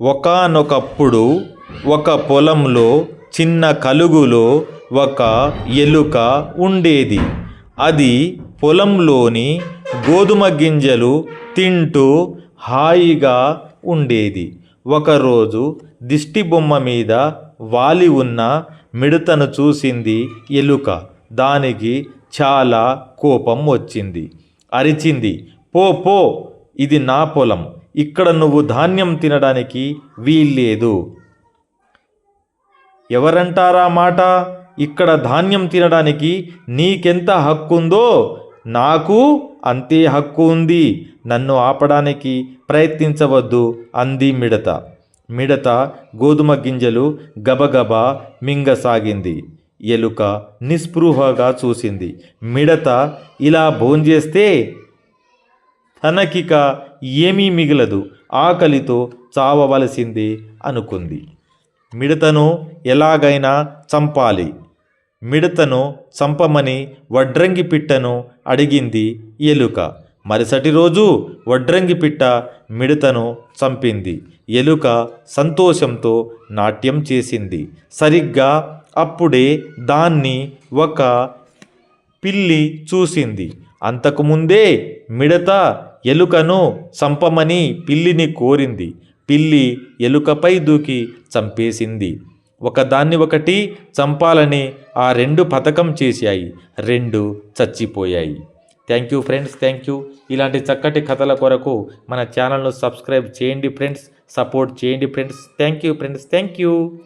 ఒకానొకప్పుడు ఒక పొలంలో చిన్న కలుగులో ఒక ఎలుక ఉండేది. అది పొలంలోని గోధుమ గింజలు తింటూ హాయిగా ఉండేది. ఒకరోజు దిష్టి బొమ్మ మీద వాలి ఉన్న మిడతను చూసింది ఎలుక. దానికి చాలా కోపం వచ్చింది. అరిచింది పో పో ఇది నా పొలం. ఇక్కడ నువ్వు ధాన్యం తినడానికి వీల్లేదు. ఎవరంటారా మాట? ఇక్కడ ధాన్యం తినడానికి నీకెంత హక్కుందో నాకు అంతే హక్కు ఉంది. నన్ను ఆపడానికి ప్రయత్నించవద్దు అంది మిడత. మిడత గోధుమ గింజలు గబగబా మింగసాగింది. ఎలుక నిస్పృహగా చూసింది. మిడత ఇలా భోంచేస్తే తనకిక ఏమీ మిగలదు. ఆకలితో చావవలసిందే అనుకుంది. మిడతను ఎలాగైనా చంపాలి. మిడతను చంపమని వడ్రంగి పిట్టను అడిగింది ఎలుక. మరుసటి రోజు వడ్రంగి పిట్ట మిడతను చంపింది. ఎలుక సంతోషంతో నాట్యం చేసింది. సరిగ్గా అప్పుడే దాన్ని ఒక పిల్లి చూసింది. అంతకుముందే మిడత ఎలుకను చంపమని పిల్లిని కోరింది. పిల్లి ఎలుకపై దూకి చంపేసింది. ఒకదాన్ని ఒకటి చంపాలని ఆ రెండు పథకం చేశాయి. రెండు చచ్చిపోయాయి. Thank you friends thank you. ఇలాంటి చక్కటి కథల కొరకు మన ఛానల్ను సబ్స్క్రైబ్ చేయండి ఫ్రెండ్స్ సపోర్ట్ చేయండి friends. Thank you friends thank you.